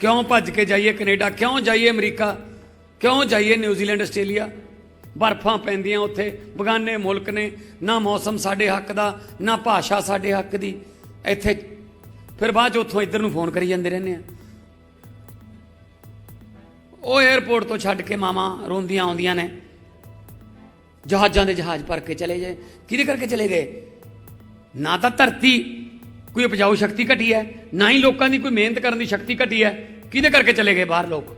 ਕਿਉਂ ਭੱਜ ਕੇ ਜਾਈਏ ਕੈਨੇਡਾ? ਕਿਉਂ ਜਾਈਏ ਅਮਰੀਕਾ? ਕਿਉਂ ਜਾਈਏ ਨਿਊਜ਼ੀਲੈਂਡ, ਆਸਟ੍ਰੇਲੀਆ? ਬਰਫਾਂ ਪੈਂਦੀਆਂ ਉੱਥੇ, ਬਗਾਨੇ ਮੁਲਕ ਨੇ, ਨਾ ਮੌਸਮ ਸਾਡੇ ਹੱਕ ਦਾ, ਨਾ ਭਾਸ਼ਾ ਸਾਡੇ ਹੱਕ ਦੀ। ਇੱਥੇ ਫਿਰ ਬਾਅਦ ਚ ਉੱਥੋਂ ਇੱਧਰ ਨੂੰ ਫੋਨ ਕਰੀ ਜਾਂਦੇ ਰਹਿੰਦੇ ਆ। ਉਹ 에어ਪੋਰਟ ਤੋਂ ਛੱਡ ਕੇ ਮਾਮਾ ਰੋਂਦੀਆਂ ਆਉਂਦੀਆਂ ਨੇ। ਜਹਾਜ਼ਾਂ ਦੇ ਜਹਾਜ਼ ਭਰ ਕੇ ਚਲੇ ਗਏ। ਕਿਹਦੇ ਕਰਕੇ ਚਲੇ ਗਏ? ਨਾ ਤਾਂ ਧਰਤੀ ਕੋਈ ਉਪਜਾਊ ਸ਼ਕਤੀ ਘਟੀ ਹੈ, ਨਾ ਹੀ ਲੋਕਾਂ ਦੀ ਕੋਈ ਮਿਹਨਤ ਕਰਨ ਦੀ ਸ਼ਕਤੀ ਘਟੀ ਹੈ, ਕਿਹਦੇ ਕਰਕੇ ਚਲੇ ਗਏ ਬਾਹਰ ਲੋਕ?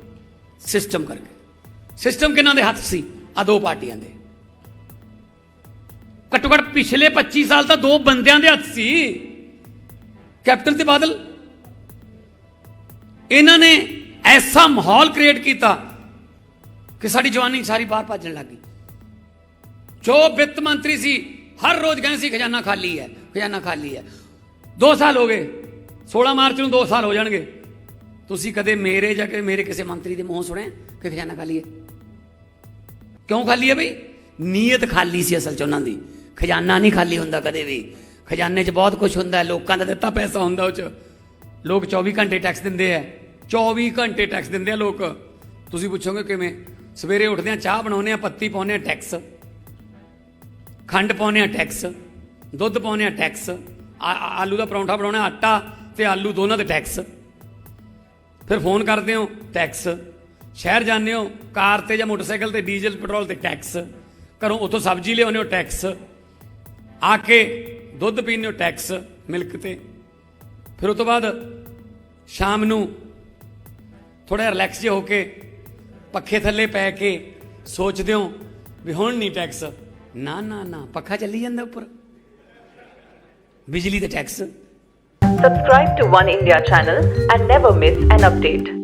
ਸਿਸਟਮ ਕਰਕੇ। ਸਿਸਟਮ ਕਿਹਨਾਂ ਦੇ ਹੱਥ ਸੀ? ਆ ਦੋ ਪਾਰਟੀਆਂ ਦੇ। ਘੱਟੋ ਘੱਟ ਪਿਛਲੇ 25 ਸਾਲ ਤਾਂ ਦੋ ਬੰਦਿਆਂ ਦੇ ਹੱਥ ਸੀ। ਕੈਪਟਨ ਤੇ ਬਾਦਲ। ਇਹਨਾਂ ਨੇ ਐਸਾ ਮਾਹੌਲ ਕ੍ਰੀਏਟ ਕੀਤਾ ਕਿ ਸਾਡੀ ਜਵਾਨੀ ਸਾਰੀ ਬਾਹਰ ਭੱਜਣ ਲੱਗ ਗਈ। ਜੋ ਵਿੱਤ ਮੰਤਰੀ ਸੀ, ਹਰ ਰੋਜ਼ ਕਹਿੰਦੇ ਸੀ, ਖਜ਼ਾਨਾ ਖਾਲੀ ਹੈ, ਖਜ਼ਾਨਾ ਖਾਲੀ ਹੈ। 2 ਸਾਲ ਹੋ ਗਏ। 16 ਮਾਰਚ ਨੂੰ 2 ਸਾਲ ਹੋ ਜਾਣਗੇ। ਤੁਸੀਂ ਕਦੇ ਮੇਰੇ ਜਾਂ ਕਿ ਮੇਰੇ ਕਿਸੇ ਮੰਤਰੀ ਦੇ ਮੂੰਹ ਸੁਣਿਆ? ਕਿ ਖਜ਼ਾਨਾ ਖਾਲੀ ਹੈ? ਕਿਉਂ ਖਾਲੀ ਹੈ ਬਈ? ਨੀਅਤ ਖਾਲੀ ਸੀ ਅਸਲ ਚ ਉਹਨਾਂ ਦੀ। ਖਜ਼ਾਨਾ ਨਹੀਂ ਖਾਲੀ ਹੁੰਦਾ ਕਦੇ ਵੀ। ਖਜ਼ਾਨੇ 'ਚ ਬਹੁਤ ਕੁਝ ਹੁੰਦਾ ਲੋਕਾਂ ਦਾ ਦਿੱਤਾ ਪੈਸਾ ਹੁੰਦਾ ਉਹ 'ਚ। ਲੋਕ 24 ਘੰਟੇ ਟੈਕਸ ਦਿੰਦੇ ਆ। 24 ਘੰਟੇ ਟੈਕਸ ਦਿੰਦੇ ਆ ਲੋਕ। ਤੁਸੀਂ ਪੁੱਛੋਗੇ ਕਿਵੇਂ? ਸਵੇਰੇ ਉੱਠਦੇ ਆ, ਚਾਹ ਬਣਾਉਂਦੇ ਆ, ਪੱਤੀ ਪਾਉਂਦੇ ਆ ਟੈਕਸ ਖੰਡ ਪਾਉਂਦੇ ਆ ਟੈਕਸ ਦੁੱਧ ਪਾਉਂਦੇ ਆ ਟੈਕਸ ਆਲੂ ਦਾ ਪਰੌਂਠਾ ਬਣਾਉਣਾ, ਆਟਾ ਤੇ ਆਲੂ ਦੋਨਾਂ 'ਤੇ ਟੈਕਸ ਫਿਰ ਫੋਨ ਕਰਦੇ ਹੋ ਟੈਕਸ ਸ਼ਹਿਰ ਜਾਂਦੇ ਹੋ, ਕਾਰ ਤੇ ਜਾਂ ਮੋਟਰਸਾਈਕਲ ਤੇ, ਡੀਜ਼ਲ, ਪੈਟਰੋਲ ਤੇ ਟੈਕਸ ਘਰੋਂ ਉੱਥੋਂ ਸਬਜ਼ੀ ਲਿਆਉਂਦੇ ਹੋ ਟੈਕਸ ਆ ਕੇ ਦੁੱਧ ਪੀਂਦੇ ਹੋ ਟੈਕਸ ਮਿਲਕ ਤੇ। ਫਿਰ ਉਸ ਤੋਂ ਬਾਅਦ ਸ਼ਾਮ ਨੂੰ ਥੋੜਾ ਰਿਲੈਕਸ ਜੇ ਹੋ ਕੇ ਪੱਖੇ ਥੱਲੇ ਪੈ ਕੇ ਸੋਚਦੇ ਹੋ ਵੀ ਹੁਣ ਨਹੀਂ ਟੈਕਸ ਨਾ ਨਾ ਨਾ, ਪੱਖਾ ਚੱਲੀ ਜਾਂਦਾ ਉੱਪਰ। Visually the tax. Subscribe to One India channel and never miss an update.